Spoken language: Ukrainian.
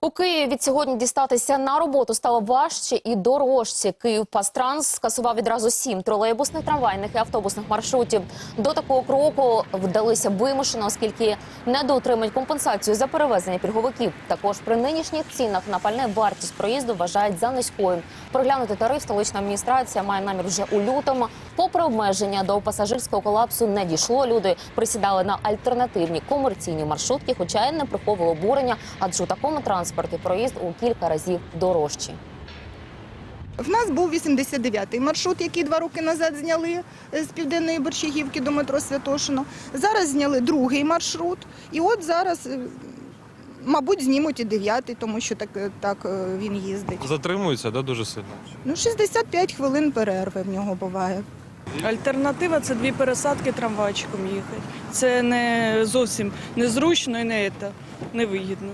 У Києві від сьогодні дістатися на роботу стало важче і дорожче. Київ Пастранс скасував відразу сім тролейбусних, трамвайних і автобусних маршрутів. До такого кроку вдалися вимушено, оскільки не доотримують компенсацію за перевезення пільговиків. Також при нинішніх цінах на пальне вартість проїзду вважають за низькою. Проглянути тариф столична адміністрація має намір вже у лютому. Попри обмеження до пасажирського колапсу не дійшло. Люди присідали на альтернативні комерційні маршрутки, хоча й не приховувало обурення, адже у такому транспорті проїзд у кілька разів дорожчий. В нас був 89-й маршрут, який два роки назад зняли з південної Борщагівки до метро Святошино. Зараз зняли другий маршрут, і от зараз, е, мабуть, знімуть і дев'ятий, тому що так, е, так е, він їздить. Затримується, да, дуже сильно. Ну, 65 хвилин перерви в нього буває. Альтернатива це дві пересадки трамвайчиком їхати. Це не зовсім незручно і не, це, невигідно.